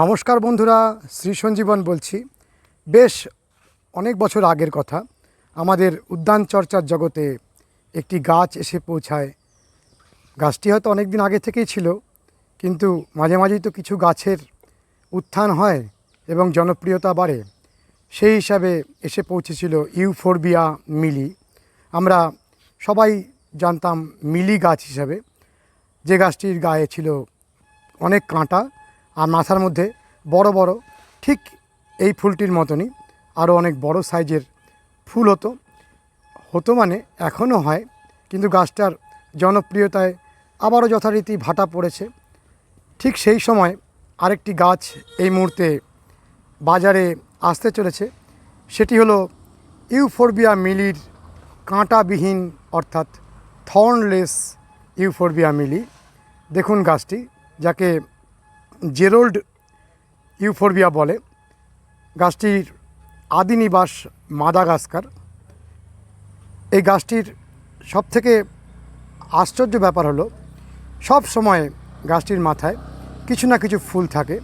নমস্কার বন্ধুরা, শ্রী সঞ্জীবন বলছি। বেশ অনেক বছর আগের কথা, আমাদের উদ্যান চর্চার জগতে একটি গাছ এসে পৌঁছায়। গাছটি হয়তো অনেক দিন আগে থেকেই ছিল, কিন্তু মাঝে মাঝেই তো কিছু গাছের উত্থান হয় এবং জনপ্রিয়তা বাড়ে। সেই হিসাবে এসে পৌঁছেছিল ইউফোরবিয়া মিলি। আমরা সবাই জানতাম মিলি গাছ হিসাবে। যে গাছটির গায়ে ছিল অনেক কাঁটা আর মাথার মধ্যে বড় বড়, ঠিক এই ফুলটির মতনই আরও অনেক বড় সাইজের ফুল হতো। হতো মানে এখনও হয়, কিন্তু গাছটার জনপ্রিয়তায় আবারও যথারীতি ভাটা পড়েছে। ঠিক সেই সময় আরেকটি গাছ এই মুহূর্তে বাজারে আসতে চলেছে, সেটি হলো ইউফোরবিয়া মিলির কাঁটাবিহীন, অর্থাৎ থর্নলেস ইউফোরবিয়া মিলি। দেখুন গাছটি, যাকে জেরোল্ড ইউফোরবিয়া বলে। গাছটির আদি নিবাস মাদাগাস্কার। এই গাছটির সবথেকে আশ্চর্য ব্যাপার হলো, সব সময় গাছটির মাথায় কিছু না কিছু ফুল থাকে।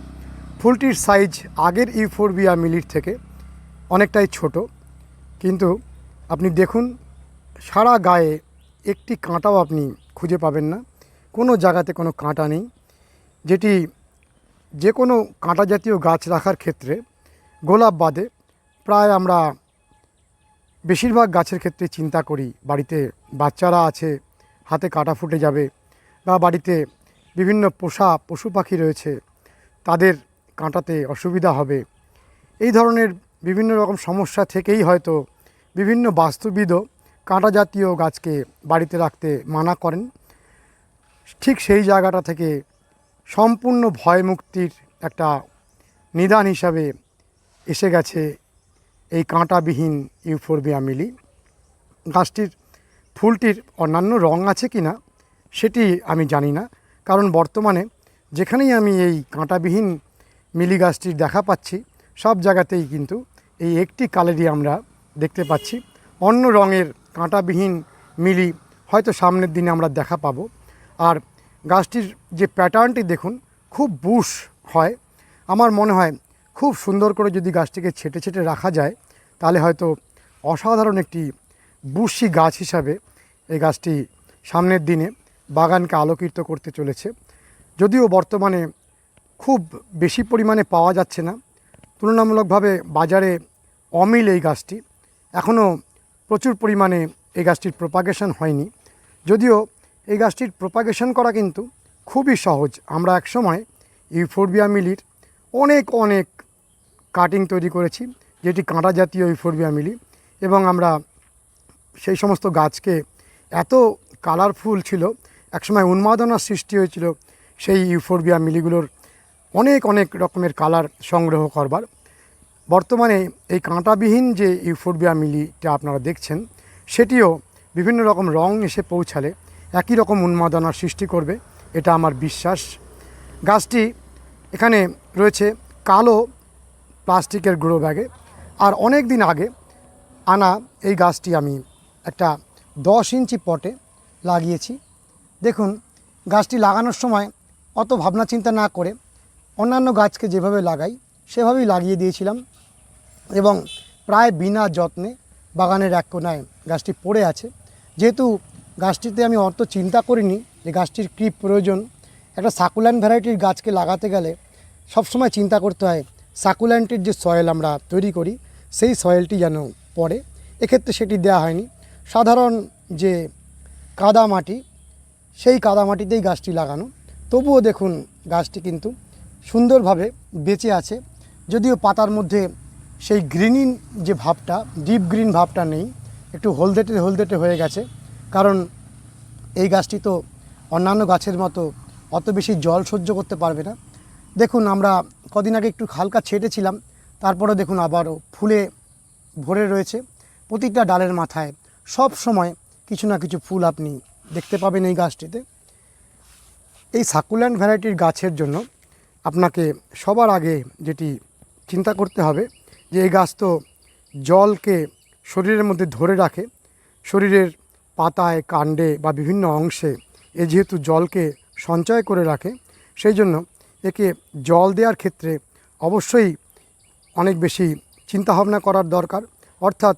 ফুলটির সাইজ আগের ইউফোরবিয়া মিলির থেকে অনেকটাই ছোট। কিন্তু আপনি দেখুন, সারা গায়ে একটি কাঁটাও আপনি খুঁজে পাবেন না। কোনো জায়গাতে কোনো কাঁটা নেই, যেটি যে কোনো কাঁটা জাতীয় গাছ রাখার ক্ষেত্রে গোলাপ বাদে প্রায় আমরা বেশিরভাগ গাছের ক্ষেত্রে চিন্তা করি, বাড়িতে বাচ্চারা আছে, হাতে কাটা ফুটে যাবে বা বাড়িতে বিভিন্ন পোষা পশু পাখি রয়েছে, তাদের কাঁটাতে অসুবিধা হবে। এই ধরনের বিভিন্ন রকম সমস্যা থেকেই হয়তো বিভিন্ন বাস্তুবিদও কাঁটা জাতীয় গাছকে বাড়িতে রাখতে মানা করেন। ঠিক সেই জায়গাটা থেকে সম্পূর্ণ ভয় মুক্তির একটা নিদান হিসাবে এসে গেছে এই কাঁটাবিহীন ইউফোরবিয়া মিলি। গাছটির ফুলটির অন্যান্য রং আছে কি না, সেটি আমি জানি না। কারণ বর্তমানে যেখানেই আমি এই কাঁটাবিহীন মিলি গাছটির দেখা পাচ্ছি, সব জায়গাতেই কিন্তু এই একটি কালারই আমরা দেখতে পাচ্ছি। অন্য রঙের কাঁটাবিহীন মিলি হয়তো সামনের দিনে আমরা দেখা পাবো। আর গাছটির যে প্যাটার্নটি দেখুন, খুব বুশ হয়। আমার মনে হয় খুব সুন্দর করে যদি গাছটিকে ছেটে ছেটে রাখা যায়, তাহলে হয়তো অসাধারণ একটি বুশি গাছ হিসাবে এই গাছটি সামনের দিনে বাগানকে আলোকিত করতে চলেছে। যদিও বর্তমানে খুব বেশি পরিমাণে পাওয়া যাচ্ছে না, তুলনামূলকভাবে বাজারে অমিল এই গাছটি। এখনও প্রচুর পরিমাণে এই গাছটির প্রপাগেশন হয়নি। যদিও এই গাছটির প্রোপাগেশন করা কিন্তু খুবই সহজ। আমরা একসময় ইউফোরবিয়া মিলির অনেক অনেক কাটিং তৈরি করেছি, যেটি কাঁটা জাতীয় ইউফোরবিয়া মিলি, এবং আমরা সেই সমস্ত গাছকে এত কালারফুল ছিল, একসময় উন্মাদনার সৃষ্টি হয়েছিল সেই ইউফোরবিয়া মিলিগুলোর অনেক অনেক রকমের কালার সংগ্রহ করবার। বর্তমানে এই কাঁটাবিহীন যে ইউফোরবিয়া মিলিটা আপনারা দেখছেন, সেটিও বিভিন্ন রকম রং এসে পৌঁছালে। একই রকম উন্মাদনার সৃষ্টি করবে, এটা আমার বিশ্বাস। গাছটি এখানে রয়েছে কালো প্লাস্টিকের গ্রো ব্যাগে। আর অনেক দিন আগে আনা এই গাছটি আমি একটা দশ ইঞ্চি পটে লাগিয়েছি। দেখুন, গাছটি লাগানোর সময় অত ভাবনা চিন্তা না করে অন্যান্য গাছকে যেভাবে লাগাই, সেভাবেই লাগিয়ে দিয়েছিলাম এবং প্রায় বিনা যত্নে বাগানের এক কোনায় গাছটি পড়ে আছে। যেহেতু গাছটিতে আমি অত চিন্তা করিনি যে গাছটির কী প্রয়োজন। একটা সাকুল্যান্ড ভ্যারাইটির গাছকে লাগাতে গেলে সবসময় চিন্তা করতে হয় সাকুল্যান্টের যে সয়েল আমরা তৈরি করি, সেই সয়েলটি যেন পড়ে। এক্ষেত্রে সেটি দেওয়া হয়নি। সাধারণ যে কাদা মাটি, সেই কাদা মাটিতেই গাছটি লাগানো। তবুও দেখুন, গাছটি কিন্তু সুন্দরভাবে বেঁচে আছে। যদিও পাতার মধ্যে সেই গ্রিনিন যে ভাবটা ডিপ গ্রিন ভাবটা নেই, একটু হলদেটে হলদেটে হয়ে গেছে। কারণ এই গাছটি তো অন্যান্য গাছের মতো অত বেশি জল সহ্য করতে পারবে না। দেখুন, আমরা কদিন আগে একটু হালকা ছেটেছিলাম, তারপরে দেখুন আবারও ফুলে ভরে রয়েছে। প্রতিটা ডালের মাথায় সব সময় কিছু না কিছু ফুল আপনি দেখতে পাবেন এই গাছটিতে। এই সাকুল্যান্ড ভ্যারাইটির গাছের জন্য আপনাকে সবার আগে যেটি চিন্তা করতে হবে, যে এই গাছ তো জলকে শরীরের মধ্যে ধরে রাখে। শরীরের পাতায়, কাণ্ডে বা বিভিন্ন অংশে এ যেহেতু জলকে সঞ্চয় করে রাখে, সেই জন্য একে জল দেওয়ার ক্ষেত্রে অবশ্যই অনেক বেশি চিন্তাভাবনা করার দরকার। অর্থাৎ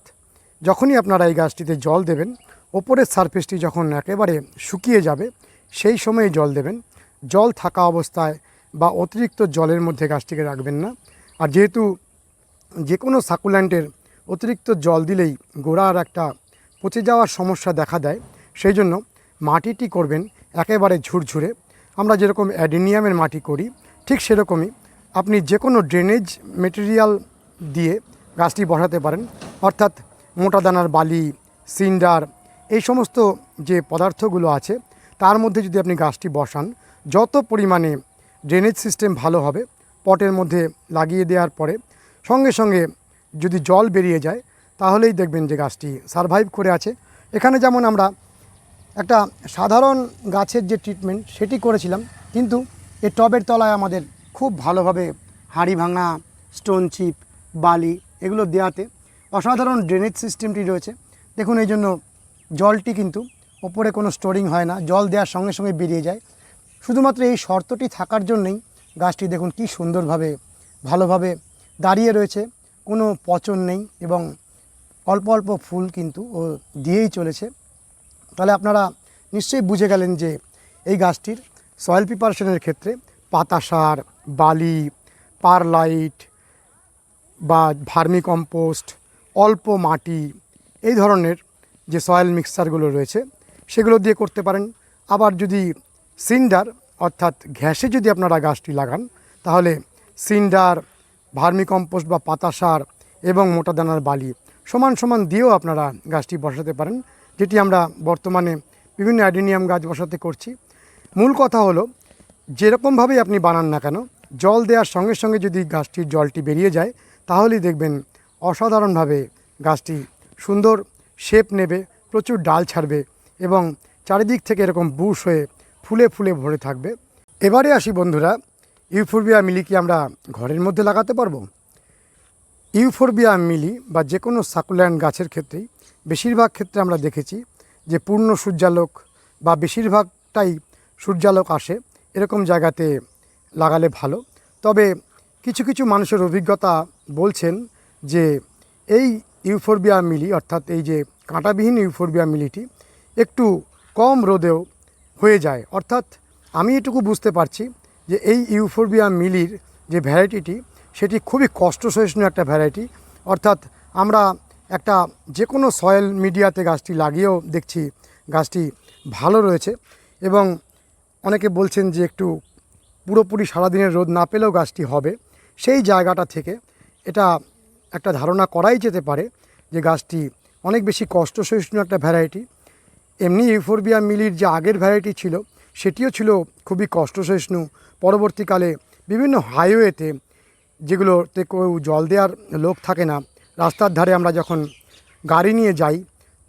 যখনই আপনারা এই গাছটিতে জল দেবেন, ওপরের সারফেসটি যখন একেবারে শুকিয়ে যাবে, সেই সময়ে জল দেবেন। জল থাকা অবস্থায় বা অতিরিক্ত জলের মধ্যে গাছটিকে রাখবেন না। আর যেহেতু যে কোনো সাকুল্যান্টের অতিরিক্ত জল দিলেই গোড়ার একটা পচে যাওয়ার সমস্যা দেখা দেয়। সেই জন্য মাটিটি করবেন একেবারে ঝুরঝুরে। আমরা যেরকম অ্যাডিনিয়ামের মাটি করি, ঠিক সেরকমই আপনি যে কোনো ড্রেনেজ মেটেরিয়াল দিয়ে গাছটি বসাতে পারেন। অর্থাৎ মোটা দানার বালি, সিন্ডার, এই সমস্ত যে পদার্থগুলো আছে, তার মধ্যে যদি আপনি গাছটি বসান, যত পরিমাণে ড্রেনেজ সিস্টেম ভালো হবে, পটের মধ্যে লাগিয়ে দেওয়ার পরে সঙ্গে সঙ্গে যদি জল বেরিয়ে যায় তাহলেই দেখবেন যে গাছটি সারভাইভ করে আছে। এখানে যেমন আমরা একটা সাধারণ গাছের যে ট্রিটমেন্ট সেটি করেছিলাম, কিন্তু এই টবের তলায় আমাদের খুব ভালোভাবে হাঁড়ি ভাঙা স্টোন চিপ বালি এগুলো দেওয়াতে অসাধারণ ড্রেনেজ সিস্টেমটি রয়েছে। দেখুন, এই জন্য জলটি কিন্তু ওপরে কোনো স্টোরিং হয় না, জল দেওয়ার সঙ্গে সঙ্গে বেরিয়ে যায়। শুধুমাত্র এই শর্তটি থাকার জন্যই গাছটি দেখুন কি সুন্দরভাবে, ভালোভাবে দাঁড়িয়ে রয়েছে, কোনো পচন নেই এবং অল্প অল্প ফুল কিন্তু ও দিয়েই চলেছে। তাহলে আপনারা নিশ্চয়ই বুঝে গেলেন যে এই গাছটির সয়েল প্রিপারেশনের ক্ষেত্রে পাতা সার, বালি পারলাইট বা ভার্মি কম্পোস্ট অল্প মাটি এই ধরনের যে সয়েল মিক্সচারগুলো রয়েছে সেগুলো দিয়ে করতে পারেন। আবার যদি সিন্ডার অর্থাৎ ঘ্যাসে যদি আপনারা গাছটি লাগান, তাহলে সিন্ডার ভার্মি কম্পোস্ট বা পাতা সার এবং মোটা দানার বালি সমান সমান দিয়েও আপনারা গাছটি বসাতে পারেন, যেটি আমরা বর্তমানে বিভিন্ন অ্যাডিনিয়াম গাছ বসাতে করছি। মূল কথা হলো, যেরকমভাবেই আপনি বানান না কেন, জল দেওয়ার সঙ্গে সঙ্গে যদি গাছটির জলটি বেরিয়ে যায়, তাহলেই দেখবেন অসাধারণভাবে গাছটি সুন্দর শেপ নেবে, প্রচুর ডাল ছাড়বে এবং চারিদিক থেকে এরকম বুশ হয়ে ফুলে ফুলে ভরে থাকবে। এবারে আসি বন্ধুরা, ইউফোরবিয়া মিলি কি আমরা ঘরের মধ্যে লাগাতে পারব? ইউফোরবিয়া মিলি বা যে কোনো সাকুল্যান্ড গাছের ক্ষেত্রেই বেশিরভাগ ক্ষেত্রে আমরা দেখেছি যে পূর্ণ সূর্যালোক বা বেশিরভাগটাই সূর্যালোক আসে এরকম জায়গাতে লাগালে ভালো। তবে কিছু কিছু মানুষের অভিজ্ঞতা বলছেন যে এই ইউফোরবিয়া মিলি অর্থাৎ এই যে কাঁটাবিহীন ইউফোরবিয়া মিলিটি একটু কম রোদেও হয়ে যায়। অর্থাৎ আমি এটুকু বুঝতে পারছি যে এই ইউফোরবিয়া মিলির যে ভ্যারাইটিটি সেটি খুবই কষ্ট সহিষ্ণু একটা ভ্যারাইটি অর্থাৎ আমরা একটা যে কোনো সয়েল মিডিয়াতে গাছটি লাগিয়েও দেখছি গাছটি ভালো রয়েছে এবং অনেকে বলছেন যে একটু পুরোপুরি সারাদিনের রোদ না পেলেও গাছটি হবে। সেই জায়গাটা থেকে এটা একটা ধারণা করাই যেতে পারে যে গাছটি অনেক বেশি কষ্ট সহিষ্ণু একটা ভ্যারাইটি এমনি ইউফোরবিয়া মিলির যে আগের ভ্যারাইটি ছিল, সেটিও ছিল খুবই কষ্ট সহিষ্ণু পরবর্তীকালে বিভিন্ন হাইওয়েতে যেগুলোতে কেউ জল দেওয়ার লোক থাকে না, রাস্তার ধারে আমরা যখন গাড়ি নিয়ে যাই,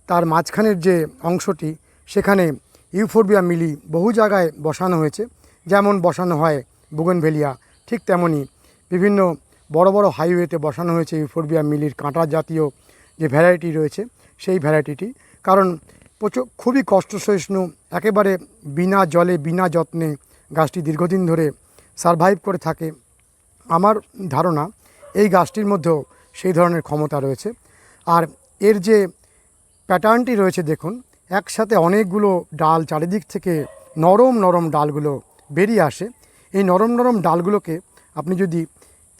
তার মাঝখানের যে অংশটি, সেখানে ইউফোরবিয়া মিলি বহু জায়গায় বসানো হয়েছে। যেমন বসানো হয় বুগনভেলিয়া, ঠিক তেমনই বিভিন্ন বড় বড় হাইওয়েতে বসানো হয়েছে ইউফোরবিয়া মিলির কাঁটা জাতীয় যে ভ্যারাইটি রয়েছে, সেই ভ্যারাইটিটি। কারণ প্রচুর খুবই কষ্ট সহিষ্ণু একেবারে বিনা জলে, বিনা যত্নে গাছটি দীর্ঘদিন ধরে সারভাইভ করে থাকে। আমার ধারণা এই গাছটির মধ্যেও সেই ধরনের ক্ষমতা রয়েছে। আর এর যে প্যাটার্নটি রয়েছে দেখুন, একসাথে অনেকগুলো ডাল চারিদিক থেকে নরম নরম ডালগুলো বেরিয়ে আসে। এই নরম নরম ডালগুলোকে আপনি যদি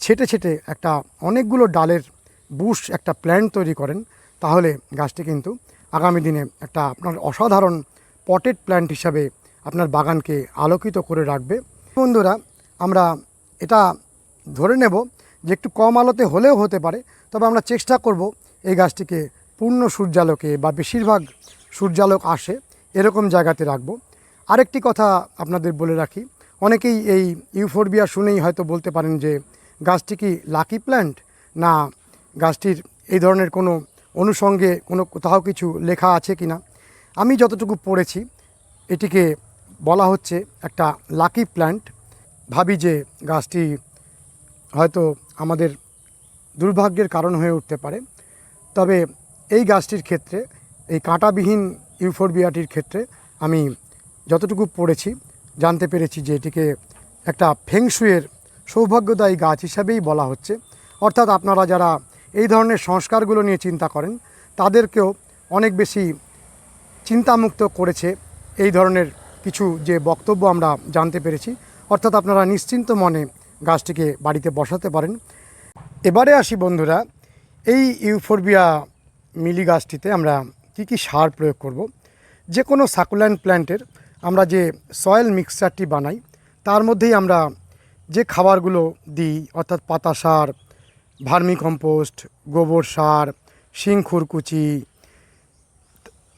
ছেটে ছেটে একটা অনেকগুলো ডালের বুশ, একটা প্ল্যান্ট তৈরি করেন, তাহলে গাছটি কিন্তু আগামী দিনে একটা আপনার অসাধারণ পটেড প্ল্যান্ট হিসাবে আপনার বাগানকে আলোকিত করে রাখবে। বন্ধুরা, আমরা এটা ধরে নেব যে একটু কম আলোতে হলেও হতে পারে, তবে আমরা চেষ্টা করব এই গাছটিকে পূর্ণ সূর্যালোকে বা বেশিরভাগ সূর্যালোক আসে এরকম জায়গাতে রাখব। আরেকটি কথা আপনাদের বলে রাখি, অনেকেই এই ইউফোরবিয়া শুনেই হয়তো বলতে পারেন যে গাছটি কি লাকি প্ল্যান্ট? না, গাছটির এই ধরনের কোনো অনুষঙ্গে কোনো কোথাও কিছু লেখা আছে কি না? আমি যতটুকু পড়েছি, এটিকে বলা হচ্ছে একটা লাকি প্ল্যান্ট। ভাবি যে গাছটি হয়তো আমাদের দুর্ভাগ্যের কারণ হয়ে উঠতে পারে। তবে এই গাছটির ক্ষেত্রে, এই কাঁটাবিহীন ইউফোরবিয়াটির ক্ষেত্রে আমি যতটুকু পড়েছি, জানতে পেরেছি যে এটিকে একটা ফেংশুয়ের সৌভাগ্যদায়ী গাছ হিসাবেই বলা হচ্ছে। অর্থাৎ আপনারা যারা এই ধরনের সংস্কারগুলো নিয়ে চিন্তা করেন, তাদেরকেও অনেক বেশি চিন্তামুক্ত করেছে এই ধরনের কিছু যে বক্তব্য আমরা জানতে পেরেছি। অর্থাৎ আপনারা নিশ্চিন্ত মনে গাছটিকে বাড়িতে বসাতে পারেন এবারে আসি বন্ধুরা, এই ইউফোরবিয়া মিলি গাছটিতে আমরা কি কি সার প্রয়োগ করব। যে কোনো সাকুল্যান্ড প্ল্যান্টের আমরা যে সয়েল মিক্সচারটি বানাই, তার মধ্যেই আমরা যে খাবারগুলো দিই, অর্থাৎ পাতা সার ভার্মি কম্পোস্ট গোবর সার শিংখুরকুচি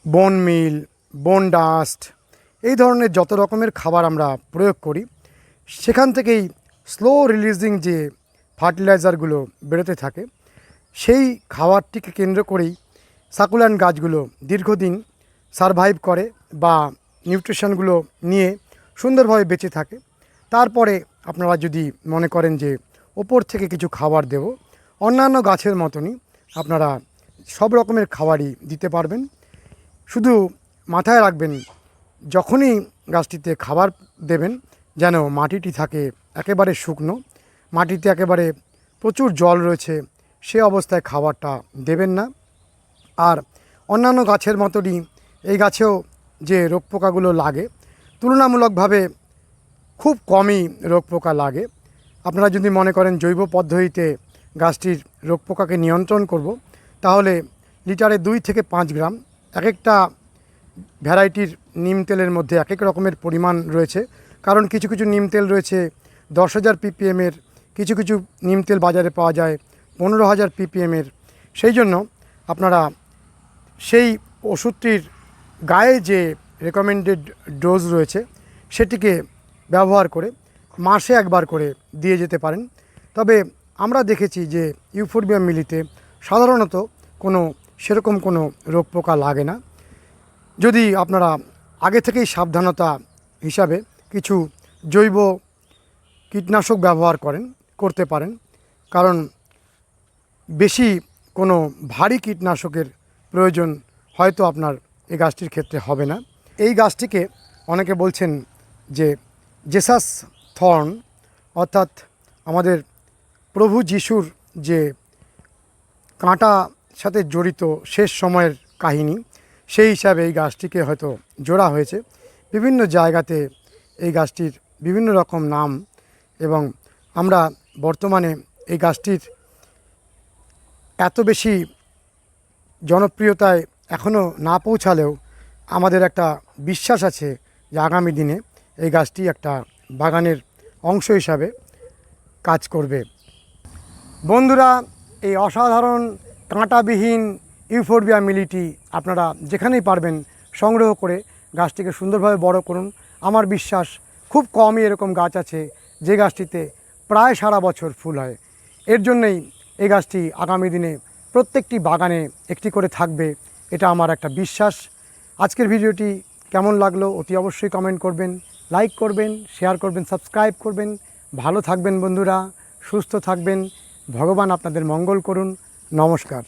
বন মিল, বন ডাস্ট, এই ধরনের যত রকমের খাবার আমরা প্রয়োগ করি, সেখান থেকেই স্লো রিলিজিং যে ফার্টিলাইজারগুলো বেরোতে থাকে, সেই খাবারটিকে কেন্দ্র করেই সাকুল্যান্ড গাছগুলো দীর্ঘদিন সারভাইভ করে বা নিউট্রিশনগুলো নিয়ে সুন্দরভাবে বেঁচে থাকে। তারপরে আপনারা যদি মনে করেন যে ওপর থেকে কিছু খাবার দেব, অন্যান্য গাছের মতনই আপনারা সব রকমের খাবারই দিতে পারবেন। শুধু মাথায় রাখবেন, যখনই গাছটিতে খাবার দেবেন যেন মাটিটি থাকে একেবারে শুকনো, মাটিতে একেবারে প্রচুর জল রয়েছে, সে অবস্থায় খাবারটা দেবেন না। আর অন্যান্য গাছের মতনই এই গাছেও যে রোগ পোকাগুলো লাগে, তুলনামূলকভাবে খুব কমই রোগ পোকা লাগে। আপনারা যদি মনে করেন জৈব পদ্ধতিতে গাছটির রোগ পোকাকে নিয়ন্ত্রণ করব, তাহলে লিটারে দুই থেকে পাঁচ গ্রাম, এক একটা ভ্যারাইটির নিম তেলের মধ্যে এক এক রকমের পরিমাণ রয়েছে। কারণ কিছু কিছু নিম তেল রয়েছে, দশ হাজার পিপিএমের কিছু কিছু নিম তেল বাজারে পাওয়া যায়, পনেরো হাজার পিপিএমের সেই জন্য আপনারা সেই ওষুধটির গায়ে যে রেকমেন্ডেড ডোজ রয়েছে, সেটিকে ব্যবহার করে মাসে একবার করে দিয়ে যেতে পারেন। তবে আমরা দেখেছি যে ইউফোরবিয়া মিলিতে সাধারণত কোনো সেরকম কোনো রোগ পোকা লাগে না। যদি আপনারা আগে থেকেই সাবধানতা হিসাবে কিছু জৈব কীটনাশক ব্যবহার করেন, করতে পারেন। কারণ বেশি কোনো ভারী কীটনাশকের প্রয়োজন হয়তো আপনার এই গাছটির ক্ষেত্রে হবে না। এই গাছটিকে অনেকে বলছেন যে জেসাস থর্ন, অর্থাৎ আমাদের প্রভু যিশুর যে কাঁটা সাথে জড়িত শেষ সময়ের কাহিনী, সেই হিসাবে এই গাছটিকে হয়তো জোড়া হয়েছে। বিভিন্ন জায়গাতে এই গাছটির বিভিন্ন রকম নাম এবং আমরা বর্তমানে এই গাছটির এত বেশি জনপ্রিয়তায় এখনও না পৌঁছালেও আমাদের একটা বিশ্বাস আছে যে আগামী দিনে এই গাছটি একটা বাগানের অংশ হিসাবে কাজ করবে। বন্ধুরা, এই অসাধারণ কাঁটাবিহীন ইউফোরবিয়া মিলিটি আপনারা যেখানেই পারবেন সংগ্রহ করে গাছটিকে সুন্দরভাবে বড় করুন। আমার বিশ্বাস খুব কমই এরকম গাছ আছে যে গাছটিতে প্রায় সারা বছর ফুল হয়। এর জন্যই এই গাছটি আগামী দিনে প্রত্যেকটি বাগানে একটি করে থাকবে, এটা আমার একটা বিশ্বাস। আজকের ভিডিওটি কেমন লাগল অতি অবশ্যই কমেন্ট করবেন লাইক করবেন শেয়ার করবেন সাবস্ক্রাইব করবেন। ভালো থাকবেন বন্ধুরা, সুস্থ থাকবেন। ভগবান আপনাদের মঙ্গল করুন। নমস্কার।